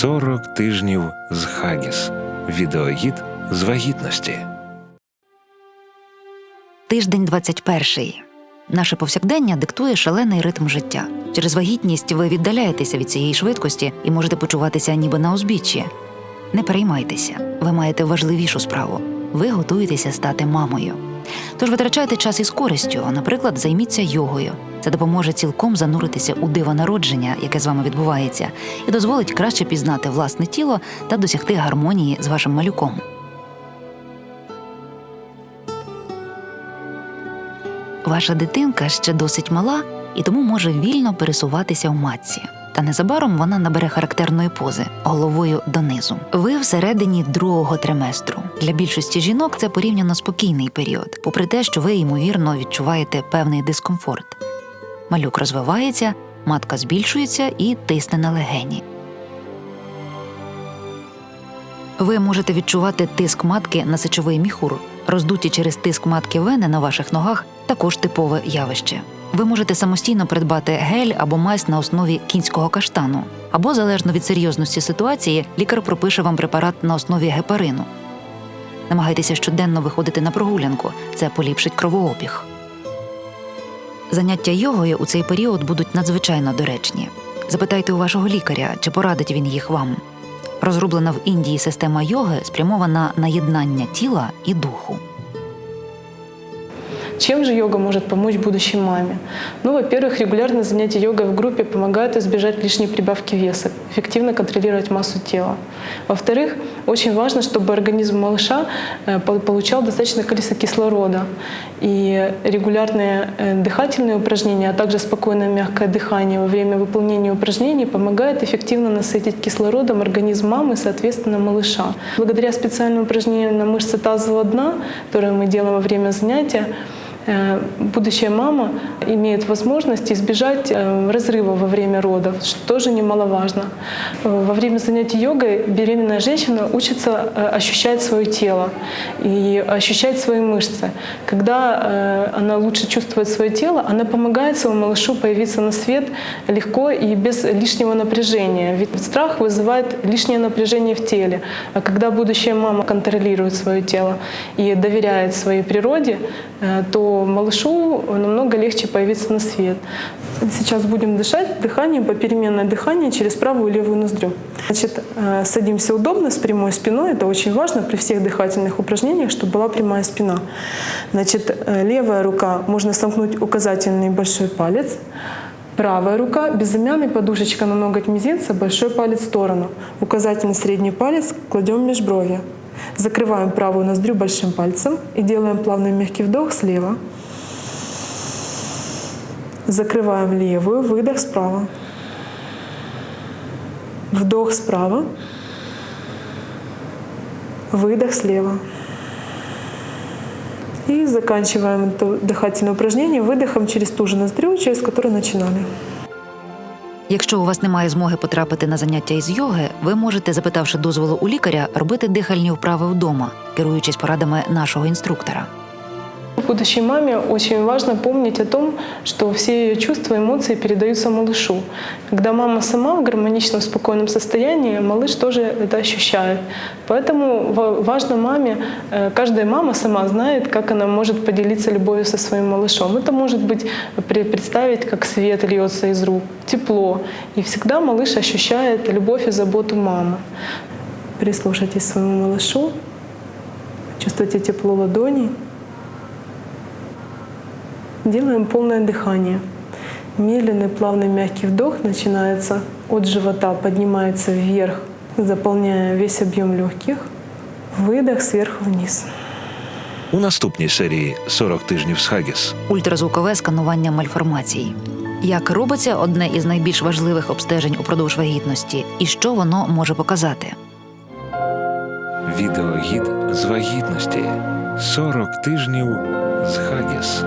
40 тижнів з Хагіс. Відеогід з вагітності. Тиждень 21. Наше повсякдення диктує шалений ритм життя. Через вагітність ви віддаляєтеся від цієї швидкості і можете почуватися ніби на узбіччі. Не переймайтеся, ви маєте важливішу справу. Ви готуєтеся стати мамою. Тож витрачайте час із користю, наприклад, займіться йогою. Це допоможе цілком зануритися у диво народження, яке з вами відбувається, і дозволить краще пізнати власне тіло та досягти гармонії з вашим малюком. Ваша дитинка ще досить мала і тому може вільно пересуватися в матці. Та незабаром вона набере характерної пози головою донизу. Ви всередині другого триместру. Для більшості жінок це порівняно спокійний період, попри те, що ви ймовірно відчуваєте певний дискомфорт. Малюк розвивається, матка збільшується і тисне на легені. Ви можете відчувати тиск матки на сечовий міхур. Роздуті через тиск матки вени на ваших ногах також типове явище. Ви можете самостійно придбати гель або мазь на основі кінського каштану, або залежно від серйозності ситуації, лікар пропише вам препарат на основі гепарину. Намагайтеся щоденно виходити на прогулянку, це поліпшить кровообіг. Заняття йогою у цей період будуть надзвичайно доречні. Запитайте у вашого лікаря, чи порадить він їх вам. Розроблена в Індії система йоги спрямована на єднання тіла і духу. Чем же йога может помочь будущей маме? Ну, во-первых, регулярное занятие йогой в группе помогает избежать лишней прибавки веса, эффективно контролировать массу тела. Во-вторых, очень важно, чтобы организм малыша э, пол- получал достаточное количество кислорода. И регулярные э, дыхательные упражнения, а также спокойное мягкое дыхание во время выполнения упражнений помогает эффективно насытить кислородом организм мамы, соответственно, малыша. Благодаря специальным упражнениям на мышцы тазового дна, которые мы делаем во время занятия, э, будущая мама имеет возможность избежать э, разрыва во время родов, что тоже немаловажно. Э, Во время занятий йогой беременная женщина учится э, ощущать свое тело и ощущать свои мышцы. Когда э, она лучше чувствует свое тело, она помогает своему малышу появиться на свет легко и без лишнего напряжения. Ведь страх вызывает лишнее напряжение в теле. А когда будущая мама контролирует свое тело и доверяет своей природе, э, малышу намного легче появиться на свет. Сейчас будем дышать дыханием, попеременное дыхание через правую и левую ноздрю. Значит, э, садимся удобно, с прямой спиной. Это очень важно при всех дыхательных упражнениях, чтобы была прямая спина. Значит, э, левая рука, можно сомкнуть указательный и большой палец. Правая рука, безымянный, подушечка на ноготь мизинца, большой палец в сторону. Указательный средний палец кладем в межбровье. Закрываем правую ноздрю большим пальцем и делаем плавный мягкий вдох слева. Закрываем левую, выдох справа. Вдох справа. Выдох слева. И заканчиваем это дыхательное упражнение выдохом через ту же ноздрю, через которую начинали. Якщо у вас немає змоги потрапити на заняття із йоги, ви можете, запитавши дозволу у лікаря, робити дихальні вправи вдома, керуючись порадами нашого інструктора. Будущей маме очень важно помнить о том, что все ее чувства, эмоции передаются малышу. Когда мама сама в гармоничном, спокойном состоянии, малыш тоже это ощущает. Поэтому ва- важно маме, э, каждая мама сама знает, как она может поделиться любовью со своим малышом. Это может быть представить, как свет льется из рук, тепло. И всегда малыш ощущает любовь и заботу мамы. Прислушайтесь своему малышу, чувствуйте тепло ладоней. Делаем полное дыхание. Медленный, плавный, мягкий вдох начинается от живота, поднимается вверх, заполняя весь объем легких. Выдох сверху вниз. У наступній серії 40 тижнів з Хагіс. Ультразвукове сканування мальформацій. Як робиться одне із найбільш важливих обстежень упродовж вагітності, і що воно може показати? Відеогід з вагітності. 40 тижнів з Хагіс.